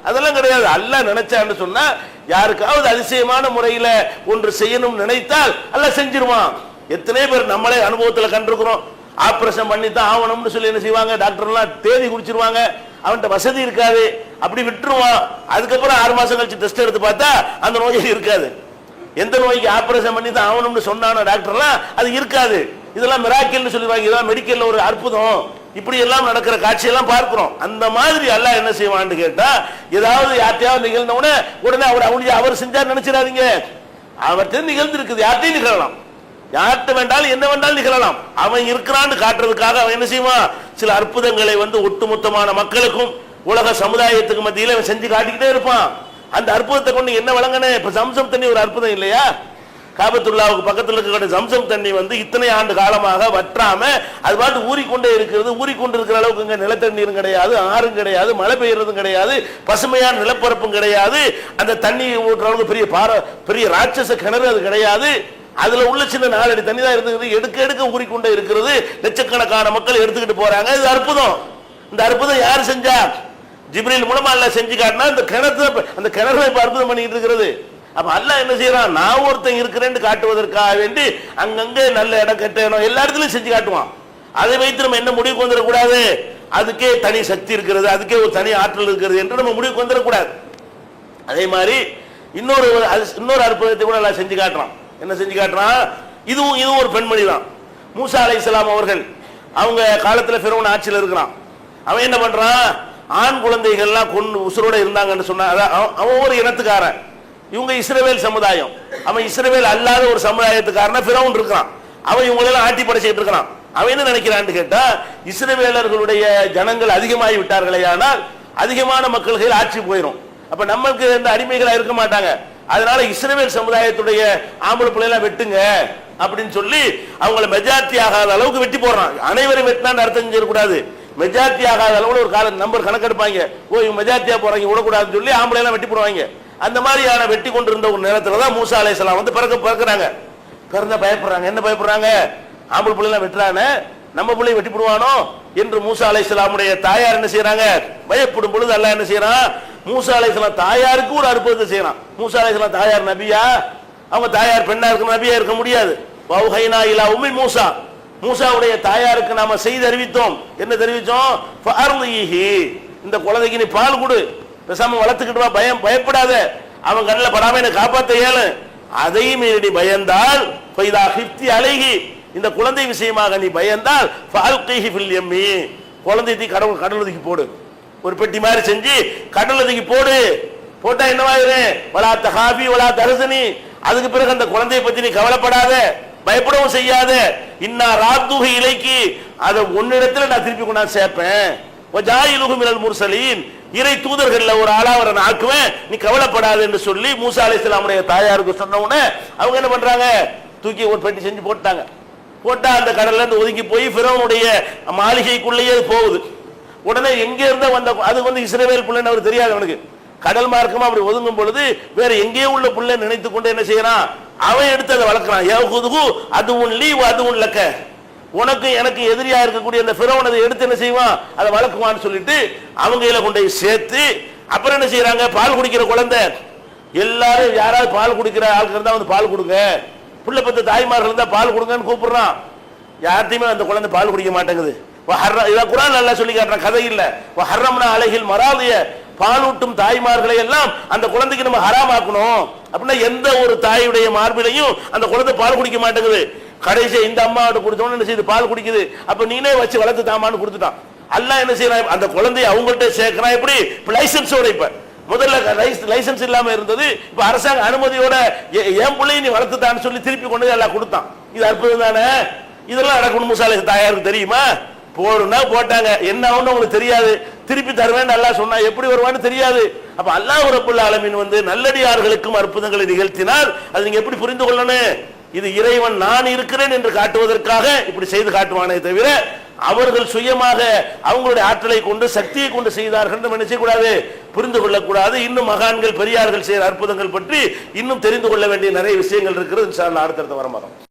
அதெல்லாம் கிடையாது. அல்ல நினைச்சான்னு சொன்னா யாருக்காவது அதிசயமான முறையில் ஒன்று செய்யணும்னு நினைத்தால் அல்ல செஞ்சிருவான். எத்தனை பேர் நம்மளே அனுபவத்தில் கண்டிருக்கிறோம். ஆப்ரேஷன் பண்ணி தான் ஆகணும்னு சொல்லி என்ன செய்வாங்க? டாக்டர்லாம் தேதி குடிச்சிருவாங்க. அவன்கிட்ட வசதி இருக்காது. அப்படி விட்டுருவான். அதுக்கப்புறம் ஆறு மாதம் கழிச்சு டெஸ்ட் எடுத்து பார்த்தா அந்த நோய் இருக்காது. எந்த நோய்க்கு ஆப்ரேஷன் பண்ணி தான் ஆகணும்னு சொன்னான டாக்டர்லாம் அது இருக்காது. இதெல்லாம் மிராக்கிள்னு சொல்லுவாங்க இதெல்லாம் மெடிக்கலில் ஒரு அற்புதம். இப்படி எல்லாம் நடக்கிற காட்சியெல்லாம் பார்க்கிறோம். அந்த மாதிரி அல்லாஹ் என்ன செய்வான்னு கேட்டா ஏதாவது யார்த்தையாவது நிகழ்ந்த உடனே உடனே அவர் அவனுடைய அவர் செஞ்சார் நினைச்சிடாதீங்க. அவர்கிட்ட நிகழ்ந்து இருக்குது யார்த்தையும் நிகழலாம். யார்கிட்ட வேண்டாலும் என்ன வேண்டாலும் நிகழலாம். அவன் இருக்கிறான்னு காட்டுறதுக்காக அவன் என்ன செய்வான்? சில அற்புதங்களை வந்து ஒட்டுமொத்தமான மக்களுக்கும் உலக சமுதாயத்துக்கு மத்தியில் அவன் செஞ்சு காட்டிக்கிட்டே இருப்பான். அந்த அற்புதத்தை கொண்டு என்ன வழங்கினேன் இப்ப சம்சம் தண்ணி ஒரு அற்புதம் இல்லையா? காபத்துல்லாவுக்கு பக்கத்தில் இருக்கக்கூடிய சம்சம் தண்ணி வந்து இத்தனை ஆண்டு காலமாக வற்றாம அது பாட்டு ஊறிக்கொண்டே இருக்கிறது. ஊறிக்கொண்டு இருக்கிற அளவுக்கு இங்க நிலத்தண்ணீரும் கிடையாது ஆறும் கிடையாது மழை பெய்யறதும் கிடையாது பசுமையான நிலப்பரப்பும் கிடையாது. அந்த தண்ணி ஊற்ற அளவுக்கு பெரிய பார பெரிய ராட்சச கிணறு அது கிடையாது. அதுல உள்ள சின்ன நாலடி தண்ணி தான் இருந்தது எடுக்க எடுக்க ஊறிக்கொண்டே இருக்கிறது. லட்சக்கணக்கான மக்கள் எடுத்துக்கிட்டு போறாங்க. இது அற்புதம். இந்த அற்புதம் யார் செஞ்சா? ஜிப்ரில் மூலமா அல்லாஹ் செஞ்சு காட்டினா இந்த கிணத்து அந்த கிணறு இப்ப அற்புதம் பண்ணிட்டு இருக்கிறது. அப்ப அல்லாஹ் என்ன செய்யறான் நான் ஒருத்தன் இருக்கிறேன்னு காட்டுவதற்காக வேண்டி அங்கங்க நல்ல இடம் கெட்ட இடம் எல்லா இடத்துலயும் செஞ்சு காட்டுவான். அதை வைத்து நம்ம என்ன முடிவுக்கு வந்துடக்கூடாது? அதுக்கே தனி சக்தி இருக்கிறது அதுக்கே ஒரு தனி ஆற்றல் இருக்கிறது என்று நம்ம முடிவுக்கு வந்துடக்கூடாது. அதே மாதிரி இன்னொரு அது- இன்னொரு அற்புதத்தை கூட எல்லாம் செஞ்சு காட்டுறான். என்ன செஞ்சு காட்டுறான்? இதுவும் இதுவும் ஒரு பெண்மணி தான். மூசா அலைஹிஸ்ஸலாம் அவர்கள் அவங்க காலத்துல பெருவன் ஆட்சியில் இருக்கிறான். அவன் என்ன பண்றான்? ஆண் குழந்தைகள்லாம் கொண்டு உசுரோட இருந்தாங்கன்னு சொன்னா அதான் அவன் ஒரு இனத்துக்காரன். இவங்க இஸ்ரவேல் சமுதாயம். அவன் இஸ்ரவேல் அல்லாத ஒரு சமுதாயத்துக்காரன பிறவன் இருக்கான். அவன் இவங்களெல்லாம் ஆட்டி படைச்சிட்டு இருக்கிறான் அவன் என்ன நினைக்கிறான்னு கேட்டா இஸ்ரவேலர்களுடைய ஜனங்கள் அதிகமாகி விட்டார்களே ஆனால் அதிகமான மக்கள்கள் ஆட்சி போயிடும் அப்ப நம்மளுக்கு இந்த அடிமைகளா இருக்க மாட்டாங்க. அதனால இஸ்ரேவேல் சமுதாயத்துடைய ஆம்பளை பிள்ளைலாம் வெட்டுங்க அப்படின்னு சொல்லி அவங்கள மெஜாரிட்டி ஆகாத அளவுக்கு வெட்டி போடுறான். அனைவரும் வெட்டினான்னு அர்த்தம் செய்யக்கூடாது மெஜாரிட்டி ஆகாத அளவுல ஒரு கால நம்பர் கணக்கெடுப்பாங்க. ஓ இவங்க மெஜாரிட்டியா போறாங்க விடக்கூடாதுன்னு சொல்லி ஆம்பளை எல்லாம் வெட்டி போடுவாங்க. அந்த மாதிரியான வெட்டி கொண்டிருந்த ஒரு நேரத்தில் தான் மூசா அலைஹிஸ்ஸலாம் வந்து பிறக்க பிறக்குறாங்க. பிறந்த பயப்படுறாங்க. என்ன பயப்படுறாங்க? ஆம்பளை பிள்ளைலாம் வெட்டுறானே? நம்ம பிள்ளை வெட்டி போடுவானோ? என்று மூசா அலைஹிஸ்ஸலாமுடைய தாயார் என்ன செய்யறாங்க பயப்படும் பொழுது அல்ல என்ன செய்யறான் மூசா அலைஹிஸ்ஸலாம் தாயாருக்கு ஒரு அற்புதத்தை செய்யறான் மூசா அலைஹிஸ்ஸலாம் தாயார் நபியா? அவங்க தாயார் பெண்ணா இருக்க நபியா இருக்க முடியாது. வௌஹைனா இலா உமி மூசா. மூசாவுடைய தாயாருக்கு நாம செய்து அறிவித்தோம். என்ன தெரிவித்தோம்? இந்த குழந்தைக்கு நீ பால் கொடு. பேசாம வளர்த்துக்கிட்டு வா பயம் பயப்படாத. அவன் கண்ணில் படாம என்னை காப்பாற்ற இயலு. அதையும் நீ பயந்தால் ஃபைதா ஹிப்தி அலைகி இந்த குழந்தை விஷயமாக நீ பயந்தால் ஃபால்கிஹி ஃபில் குழந்தை தீ கடவுள் கடல் ஒதுக்கி போடு. ஒரு பெட்டி மாதிரி செஞ்சு கடல் ஒதுக்கி போடு. போட்டா என்னவாயிரு வலா தகாபி வலா தரசனி. அதுக்கு பிறகு அந்த குழந்தையை பத்தி நீ கவலைப்படாத. பயப்படவும் செய்யாத. இன்னா ராத்துகை இலைக்கு. அதை ஒன்னிடத்துல நான் திருப்பி கொண்டாந்து சேர்ப்பேன். முர்சலீன். இறை தூதர்கள்ல ஒரு ஆளா அவரை நான் ஆக்குவேன். நீ கவலைப்படாது என்று சொல்லி மூசா அலைஹிஸ்ஸலாமுடைய தாயாருக்கு சொன்ன உடனே அவங்க என்ன பண்றாங்க? தூக்கி ஒரு பெட்டி செஞ்சு போட்டாங்க போட்டா அந்த கடல்ல இருந்து ஒதுங்கி போய் பிறவனுடைய மாளிகைக்குள்ளேயே போகுது. உடனே எங்க இருந்த வந்த அது வந்து இஸ்ரேவேல் பிள்ளைன்னு அவர் தெரியாது அவனுக்கு. கடல் மார்க்கமா அப்படி ஒதுங்கும் பொழுது வேற எங்கேயோ உள்ள பிள்ளை நினைத்து கொண்டு என்ன செய்யறான்? அவன் எடுத்து அதை வளர்க்கிறான். அது உன் லீவ் அது உன் லக்க. உனக்கு எனக்கு எதிரியா இருக்கக்கூடிய அந்த பிறவன் அதை எடுத்து என்ன செய்வான்? அதை வளர்க்குவான்னு சொல்லிட்டு அவங்க கையில கொண்டு போய் சேர்த்து அப்புறம் என்ன செய்யறாங்க பால் குடிக்கிற குழந்தை. எல்லாரும் யாராவது பால் குடிக்கிற ஆளுக்கு இருந்தா வந்து பால் கொடுங்க. பிள்ளை பத்து தாய்மார்கள் இருந்தா பால் கொடுங்கன்னு கூப்பிடுறான். யார்த்தையுமே அந்த குழந்தை பால் குடிக்க மாட்டேங்குது. வஹர்ர- குரான் நல்லா சொல்லி காட்டுறான் கதை இல்ல. ஹர்ரம்னா அழகில் மராதிய. பாலூட்டும் தாய்மார்களை எல்லாம் அந்த குழந்தைக்கு நம்ம ஹராமாக்கணும். அப்படின்னா எந்த ஒரு தாயுடைய மார்பிலையும் அந்த குழந்தை பால் குடிக்க மாட்டேங்குது. கடைசியா இந்த அம்மாவோட கொடுத்தோன்னு என்ன செய்யுது பால் குடிக்குது. அப்ப நீனே வச்சு வளர்த்து தாமான்னு கொடுத்துட்டான். அல்லாஹ் என்ன செய்யறான்? அந்த குழந்தைய அவங்கள்ட்ட சேர்க்கிறான். எப்படி? இப்போ லைசன்ஸோட இப்ப. முதல்ல லைசன்ஸ் இல்லாம இருந்தது. இப்ப அரசாங்க அனுமதியோட என் பிள்ளையை நீ வளர்த்துத்தான்னு சொல்லி திருப்பி கொண்டு எல்லாம் கொடுத்தான். இது அற்புதம் தானே? இதெல்லாம் நடக்கணும் முசாலே தாயாருக்கு தெரியுமா? போடுனா போட்டாங்க. என்ன ஆகும்னு உங்களுக்கு தெரியாது. திருப்பி தருவேன் நல்லா சொன்னா எப்படி வருவான்னு தெரியாது. அப்ப அல்லாஹ் ரப்புல் ஆலமின் வந்து நல்லடியார்களுக்கும் அற்புதங்களை நிகழ்த்தினால் அது நீங்க எப்படி புரிந்து கொள்ளணும்? இது இறைவன் நான் இருக்கிறேன் என்று காட்டுவதற்காக இப்படி செய்து காட்டுவானே தவிர அவர்கள் சுயமாக அவங்களுடைய ஆற்றலை கொண்டு சக்தியை கொண்டு செய்தார்கள் என்று நம்ம புரிந்து கொள்ளக்கூடாது. இன்னும் மகான்கள் பெரியார்கள் செய்கிற அற்புதங்கள் பற்றி இன்னும் தெரிந்து கொள்ள வேண்டிய நிறைய விஷயங்கள் இருக்கிறது. அடுத்தடுத்த வரமாறோம்